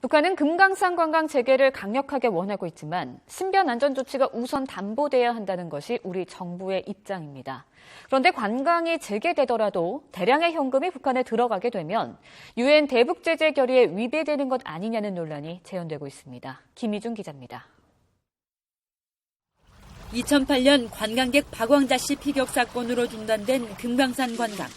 북한은 금강산 관광 재개를 강력하게 원하고 있지만 신변 안전 조치가 우선 담보돼야 한다는 것이 우리 정부의 입장입니다. 그런데 관광이 재개되더라도 대량의 현금이 북한에 들어가게 되면 유엔 대북 제재 결의에 위배되는 것 아니냐는 논란이 재현되고 있습니다. 김희준 기자입니다. 2008년 관광객 박왕자 씨 피격 사건으로 중단된 금강산 관광.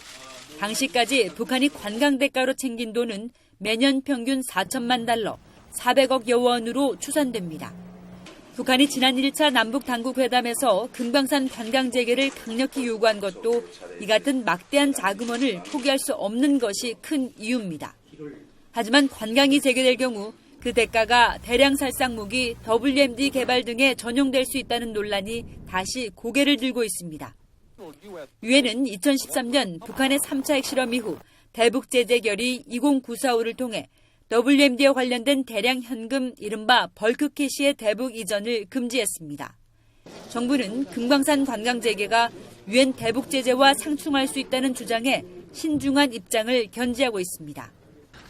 당시까지 북한이 관광 대가로 챙긴 돈은 매년 평균 4천만 달러, 400억 여 원으로 추산됩니다. 북한이 지난 1차 남북 당국 회담에서 금강산 관광 재개를 강력히 요구한 것도 이 같은 막대한 자금원을 포기할 수 없는 것이 큰 이유입니다. 하지만 관광이 재개될 경우 그 대가가 대량 살상 무기 WMD 개발 등에 전용될 수 있다는 논란이 다시 고개를 들고 있습니다. 유엔은 2013년 북한의 3차 핵실험 이후 대북 제재 결의 20945를 통해 WMD와 관련된 대량 현금 이른바 벌크 캐시의 대북 이전을 금지했습니다. 정부는 금강산 관광 재개가 유엔 대북 제재와 상충할 수 있다는 주장에 신중한 입장을 견지하고 있습니다.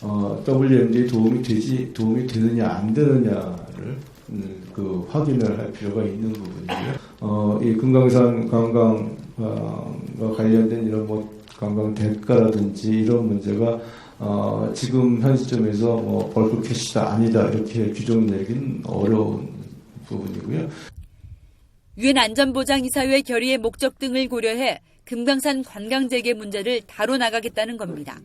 어, WMD에 도움이 되지 도움이 되느냐 안 되느냐를 음, 그 확인을 할 필요가 있는 부분이고요. 어, 이 금강산 관광과 관련된 이런 뭐 관광 대가라든지 이런 문제가 어, 지금 현 시점에서 뭐 벌크 캐시다 아니다 이렇게 규정 내기는 어려운 부분이고요. 유엔 안전보장이사회 결의의 목적 등을 고려해 금강산 관광 재개 문제를 다뤄나가겠다는 겁니다.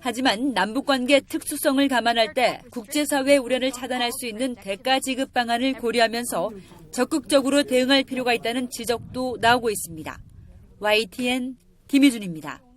하지만 남북관계 특수성을 감안할 때 국제사회 우려를 차단할 수 있는 대가 지급 방안을 고려하면서 적극적으로 대응할 필요가 있다는 지적도 나오고 있습니다. YTN 김희준입니다.